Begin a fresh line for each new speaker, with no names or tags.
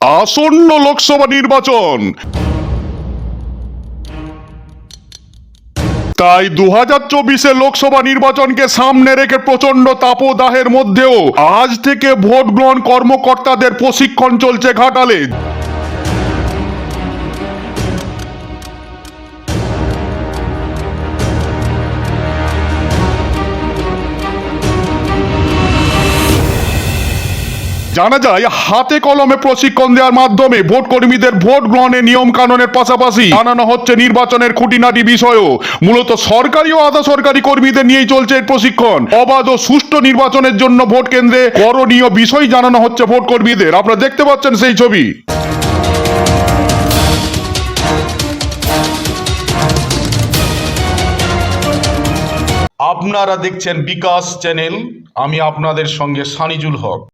আসন্ন লোকসভা নির্বাচন। তাই দু হাজার চব্বিশে লোকসভা নির্বাচনকে সামনে রেখে প্রচণ্ড তাপদাহের মধ্যেও আজ থেকে ভোট গ্রহণ কর্মকর্তাদের প্রশিক্ষণ চলছে ঘাটালে। জানা যায়, হাতে কলমে প্রশিক্ষণ দেওয়ার মাধ্যমে ভোট কর্মীদের ভোট গ্রহণের নিয়ম কানুনের পাশাপাশি জানানো হচ্ছে নির্বাচনের খুঁটিনাটি বিষয়ও। মূলত সরকারি ও আধা সরকারি কর্মীদের নিয়েই চলছে এই প্রশিক্ষণ। অবাধ ও সুষ্ঠু নির্বাচনের জন্য ভোট কেন্দ্রে করণীয় বিষয় জানানো হচ্ছে ভোট কর্মীদের আপনারা দেখতে পাচ্ছেন সেই ছবি।
আপনারা দেখছেন বিকাশ চ্যানেল। আমি আপনাদের সঙ্গে সানিজুল হক।